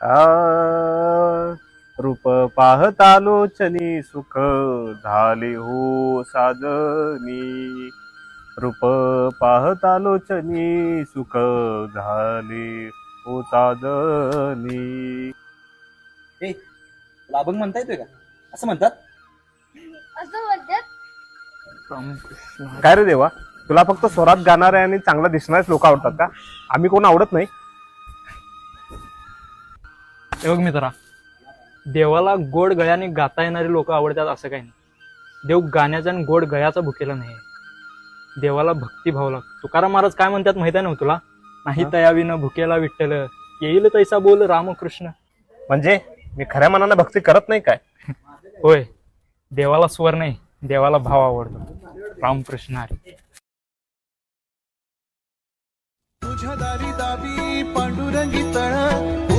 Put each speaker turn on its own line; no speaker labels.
आ रूप पाहता लोचनी सुख झाले हो साजनी. रूप पाहता लोचनी सुख झाले हो साजनी.
ए तुला अभंग म्हणता येतोय का? असं म्हणतात?
असं म्हणतात.
काय रे देवा? तुला फक्त स्वरात गाणारे आणि चांगला दिसणारेच लोक आवडतात का? आम्ही कोण आवडत नाही?
हे बघ मित्रा देवाला गोड गळ्याने गाता येणारे लोक आवडतात असं काही नाही. देव गाण्याचा आणि गोड गळ्याचा भुकेला नाही. देवाला भक्तिभाव लागतो. तुकाराम महाराज काय म्हणतात माहिती आहे ना हो तुला? नाही तयावीनं भुकेला विठ्ठल. येईल तैसा बोल रामकृष्ण.
म्हणजे मी खऱ्या मनानं भक्ती करत नाही काय?
होय. देवाला स्वर नाही देवाला भाव आवडतो. रामकृष्ण हरी.
तुझ्या दारी दावी पांडुरंगी तळ